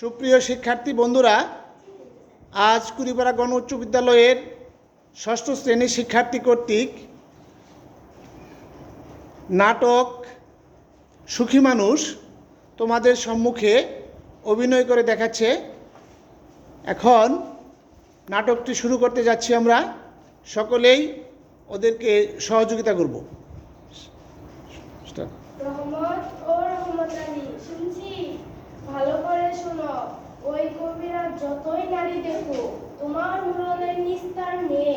সুপ্রিয় শিক্ষার্থী বন্ধুরা, আজ কুড়িপাড়া গণ উচ্চ বিদ্যালয়ের ষষ্ঠ শ্রেণির শিক্ষার্থী কর্তৃক নাটক সুখী মানুষ তোমাদের সম্মুখে অভিনয় করে দেখাচ্ছে। এখন নাটকটি শুরু করতে যাচ্ছি আমরা। সকলেই ওদেরকে সহযোগিতা করব. রহমত ও শুনছি ভালো করে শোনো ওই কবিরা যতই নারী দেখো। তোমার মুরলের নিস্তার নেই।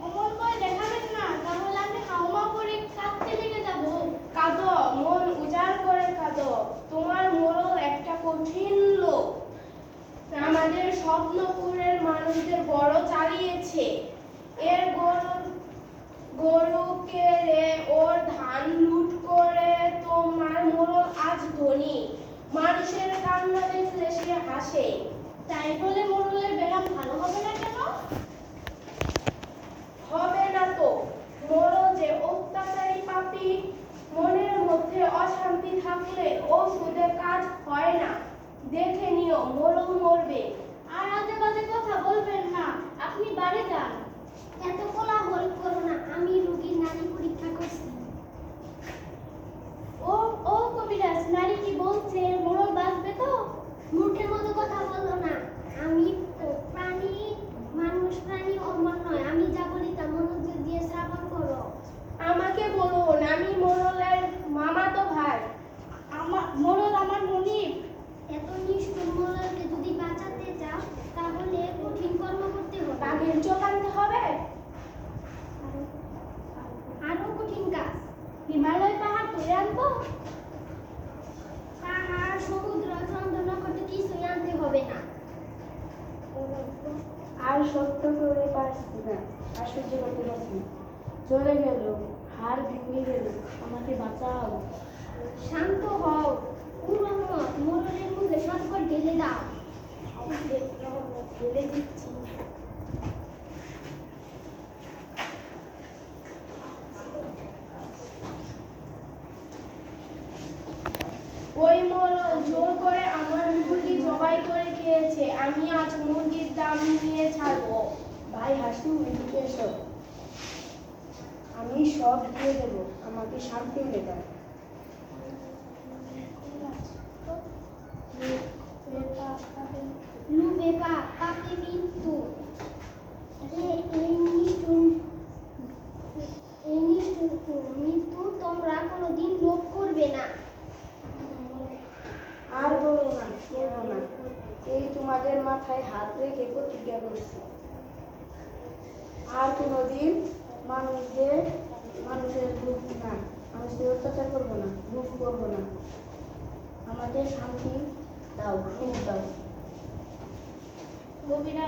অমন করে দেখাবেন না? তাহলে আমি হাওমা করে কাঁদতে লেগে যাব। কাঁদো মন উজাড় করে কাঁদো। তোমার মোরল একটা কঠিন লোক। আমাদের স্বপ্নপুরের মানুষদের বড় চালিয়েছে। এর গরু গরুকে রে ওর ধান লুট করে তোমার মোড়ল আজ ধনী। মানুষের কান্না দেখলে সে হাসে। তাই বলে মোড়লের ব্যায়াম ভালো হবে না কেন? হবে না তো। মোড়ল যে অত্যাচারী পাপি, মনের মধ্যে অশান্তি থাকলে ও ওষুধে কাজ হয় না দেখে নিও মোড়ল মরবে আর আজে বাজে কথা বলবেন না আপনি বাড়ি যান এত কোলাহল করো না আমি রোগীর নারী পরীক্ষা করছি ও ও কবিরাজ নারী কি বলছে মোড়ল বাঁচবে তো মূর্খের মতো কথা বলো না আমি প- প্রাণী মানুষ প্রাণী অমর নয় আমি যা বলি তা মনোযোগ দিয়ে শ্রাবণ করো আমাকে বলুন আমি মোড়লের মামাতো ভাই আমার মোড়ল আমার মনিব এত নিষ্ঠুর মরলকে যদি বাঁচাতে চাও তাহলে কঠিন কর্ম করতে হবে বাঘের চোখ আনতে হবে আরও কঠিন কাজ হিমালয় পাহাড় তুলে আনব পাহাড় সমুদ্র চন্দ্র করতে কিছুই আনতে হবে না আর সত্য করে পারছি না। আর সহ্য করতে পারছি না। চলে গেল হার ভেঙে গেল আমাকে বাঁচাও। শান্ত হও। মরলের মুখে সংকট ঢেলে দাও। ঢেলে দিচ্ছি ওই মোড়ল জোর করে আমার মুরগি জবাই খেয়েছে আমি আজ মুরগির দাম নিয়ে ছাড়বো। ভাই, হাসু, এদিকে এসো। আমি সব দিয়ে দেবো। আমাকে শান্তি দাও লুবে পাপ পাপে মৃত্যু এ- এই নিষ্ঠুর এই নিষ্ঠুর মৃত্যু তোমরা কোনোদিন লোভ করবে না আর বলো না বলো না এই তোমাদের মাথায় হাত রেখে প্রতিজ্ঞা করছি। আর কোনোদিন মানুষদের মানুষের দুঃখ না মানুষের অত্যাচার করব না দুঃখ করব না। আমাদের শান্তি দাও সুখ দাও। কবিরা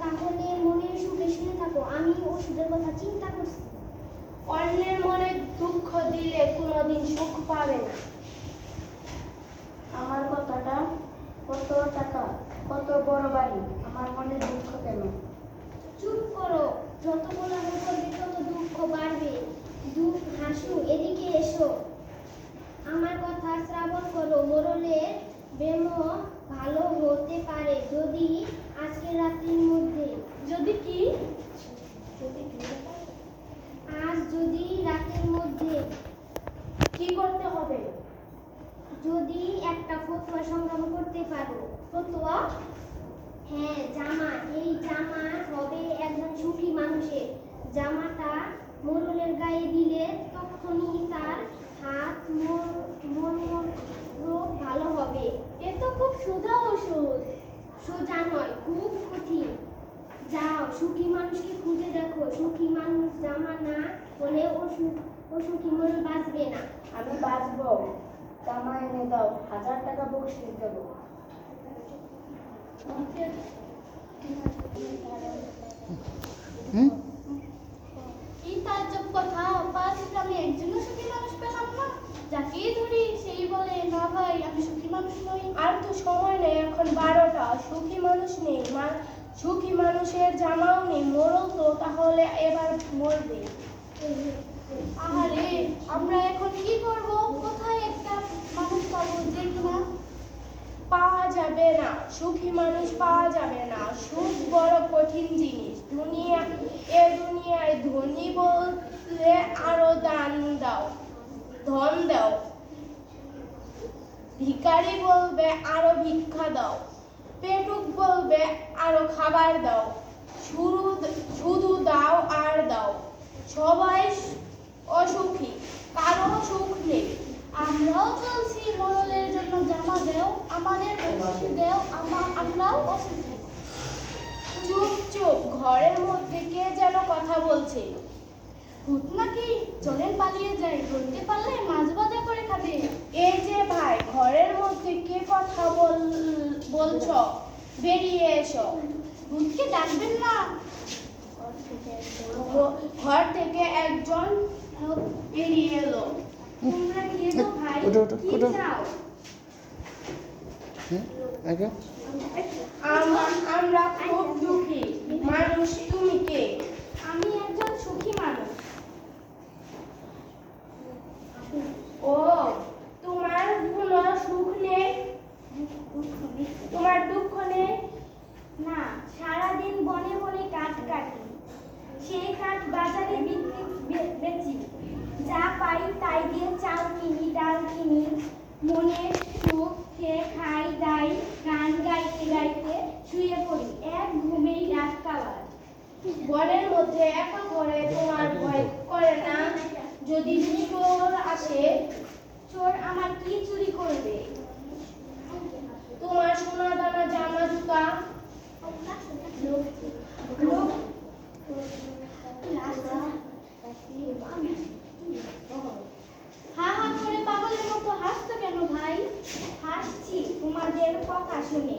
তাহলে মনের সুখে শুনে থাকো। আমি ওষুধের কথা চিন্তা করছি। অন্যের মনে দুঃখ দিলে কোনোদিন সুখ পাবে না আমার কথাটা কত টাকা কত বড় বাড়ি আমার মনে দুঃখ কেন চুপ করো যত কোলাহল করবে তত দুঃখ বাড়বে দুঃখ হাসু এদিকে এসো আমার কথা শ্রাবণ করো মোরলের ব্রেম ভালো হতে পারে যদি আজকে রাত্রির মধ্যে যদি কি আজ যদি রাতের মধ্যে কি করতে হবে যদি একটা ফতুয়া সংগ্রাম করতে পারো ফতুয়া? হ্যাঁ জামা। এই জামা হবে একজন সুখী মানুষের। জামাটা মোরলের গায়ে দিলে তখনই তার হাত মন মন রোগ ভালো হবে। এ তো খুব সোজা ওষুধ। সোজা নয়, খুব কঠিন। যাও, সুখী মানুষকে খুঁজে দেখো। সুখী মানুষ জামা না হলে অসুখ অসুখী মনে বাঁচবে না। আমি বাঁচবো। জামা এনে দাও হাজার টাকা বকশিস দেবো হুম? কি তাজ্জব কথা? পাঁচ একজনও সুখী মানুষ পেলাম না। যাকেই ধরি সেই বলে না ভাই আমি সুখী মানুষ নই। আর তো সময় নেই এখন বারোটা। সুখী মানুষ নেই মা। সুখী মানুষের জামাও নেই মরল তো তাহলে এবার মরবে। আহারে আমরা এখন কি করব? একটা মানুষ পাবো যাবে না। সুখী মানুষ পাওয়া যাবে না। সুখ বড় কঠিন জিনিস। দুনিয়া, এ দুনিয়ায় ধনী বললে আরও দান দাও, ধন দাও। ভিখারি বলবে আরও ভিক্ষা দাও। পেটুক বলবে আরও খাবার দাও। শুরু, শুধু দাও আর দাও। সবাই অসুখী, কারও সুখ নেই। আমরাও চলছি মরলের জন্য জামা দেও, আমাদের অসুখ দেও, আমা- আমরাও অসুখ চুপ চুপ, ঘরের মধ্যে কে যেন কথা বলছে? ভূত নাকি চলেন পালিয়ে যাই ধরতে পারলে মাছ করে খাবে? এই যে ভাই, ঘরের মধ্যে কে কথা বল বলছ? বেরিয়ে এসো। ভূতকে ডাকবেন না। ঘর থেকে একজন বেরিয়ে এলো। হুম, আগে। আম- আমরা খুব দুঃখী। মানুষ তুমি কে? আমি একজন সুখী মানুষ। ও তোমার কোনো সুখ নেই? তোমার দুঃখ নেই? না সারাদিন বনে বনে কাঠ কাটি। সেই কাঠ বাজারে বিক্রি বেচি। যা পাই তাই দিয়ে চাল কিনি, ডাল কিনি। মনের সুখ খেয়ে খাই দাই গান গাইতে গাইতে শুয়ে পড়ি। এক ঘুমেই রাত কাবার বরের মধ্যে একা করে তোমার ভয় করে না। যদি চোর আসে, চোর আমার কি চুরি করবে তোমার সোনা দানা জামা জুতা লোক হা হা করে পাগলের মতো হাসছো কেন ভাই হাসছি তোমাদের কথা শুনে।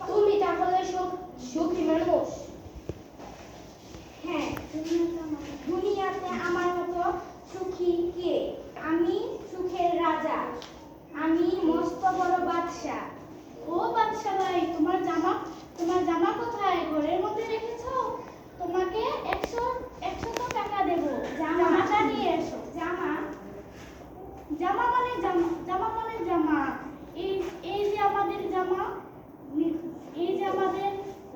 তুমি তাহলে সুখ- সুখী মানুষ? হ্যাঁ দুনিয়াতে আমার মতো সুখী কে? আমি সুখের রাজা। আমি মস্ত বড় বাদশা ও বাদশা ভাই তোমার জামা তোমার জামা কোথায়? ঘরের মধ্যে রেখেছো? তোমাকে একশো একশত টাকা দেবো। জামাটা নিয়ে এসো। জামা? জামা মানে জামা জামা মানে জামা এই এই যে আমাদের জামা এই যে আমাদের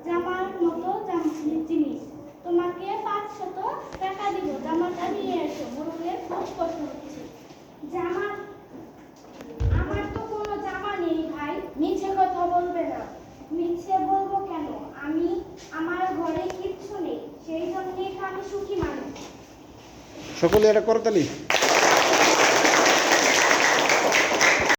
জামার মতো জাম- জিনিস তোমাকে পাঁচশত টাকা দিব জামাটা নিয়ে এসো মোরলের খুব কষ্ট হচ্ছে জামা আমার তো কোনো জামা নেই ভাই মিছে কথা বলবে না মিছে বলব কেন আমি আমার ঘরে কিচ্ছু নেই সেই জন্যই তো আমি সুখী মানুষ সকলে এটা করতালি